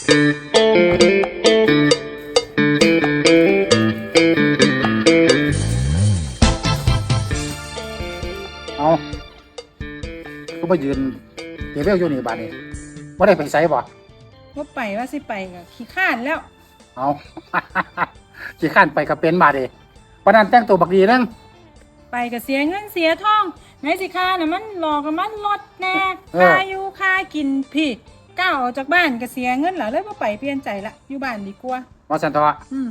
เอาก็มายืนเดี๋ยวเวลอยู่นี่บาดนี้ว่าได้ไปไสบ่ว่าไปว่าสิไปก็ขี้ข้านแล้ว เอา ขี่ข้านไปกับเป็นบาดนี้วันนั้นแต่งตัวบักดีนึงไปก็เสียเงินเสียทองไงสิค่าน่ะมันหลอกกับมันลดแน่เออค่าอยู่ค่ากินพี่ ก้าวออกจากบ้านก็เสียเงินหล่ะเลยว่าไปเปลี่ยนใจละอยู่บ้านดีกว่าว่าสันทอะอืม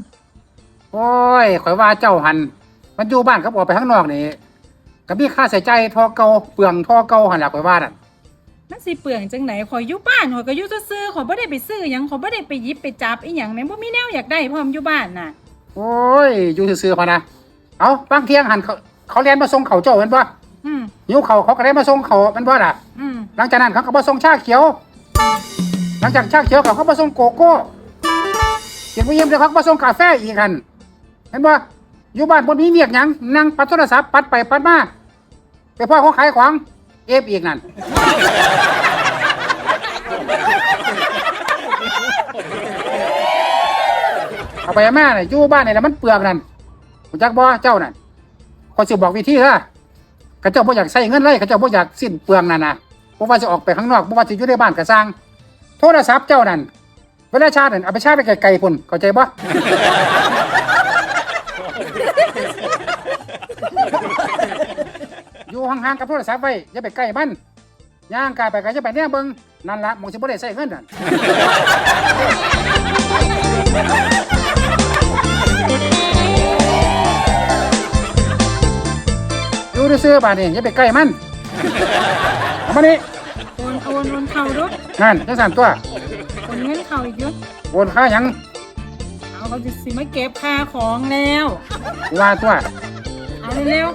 โอ้ยข่อยว่าเจ้าหัน มันอยู่บ้านกับออกไปข้างนอกนี่ก็มีค่าใช้จ่ายทอเก่าเปลืองทอเก่าหันล่ะข่อยว่านั่นมันสิเปลืองจังไหนขอยอยู่บ้านขอยก็อยู่ซื่อๆขอยบ่ได้ไปซื้อหยังขอยบ่ได้ไปหยิบไปจับอีหยังแม่นบ่มีแนวอยากได้พร้อมอยู่บ้านน่ะ โอ้ยอยู่ซื่อๆพอนะเอาบางเที่ยงหันเขาเขาเรียนมาส่งเขาวเจ้าแมันบ่อืมหิวเขาวเขาก็ได้มาส่งเขาวแมันบ่ล่ะ อืมหลังจากนั้นเขาก็มาส่งชาเขียว หลังจากชาเขียวเขาก็มาส่งโกโก้เก็บไว้เยี่ยมเดี๋ยวเขาก็มาส่งกาแฟอีกกันเห็นบ่อยู่บ้านบนนี้เมียกยังนั่งปัดโทรศัพท์ปัดไปปัดมาไปพ่อเขาขายของเอฟอีกนั่นเอาไปอาม่เนี่ยอยู่บ้านเนี่ยแล้วมันเปลืองนั่นคุณจักบ่เจ้านั่นคอยสิบอกวิธีเด้อข้าเจ้าบ่อยากใช้เงินเลยข้าเจ้าบ่อยากสิ้นเปลืองนั่นนะ บ่ว่าจะออกไปข้างนอกบ่ว่าจะอยู่ในบ้านก็สร้าง โทรศัพท์เจ้านั่นเวลาชาร์จนั่นเอาไปชาร์จไปไกลๆพุ่นเข้าใจบ่อยู่ห่างๆกับโทรศัพท์ไว้อย่าไปใกล้มันย่างกายไปก็จะไปเนี่ยเบิ่งนั่นละมองสิบ่ได้ใช้เงินนั่นอยู่ซื่อๆบาดนี้อย่าไปใกล้มัน มานี่โอนโอนโอนเข้าด้วยนั่นจังสั่นตัวโอนเงินเข้าอีกเยอะโอนค่าหยังเอาเขาจะสิมาเก็บค่าของแล้วว่าตัว เอาเร็ว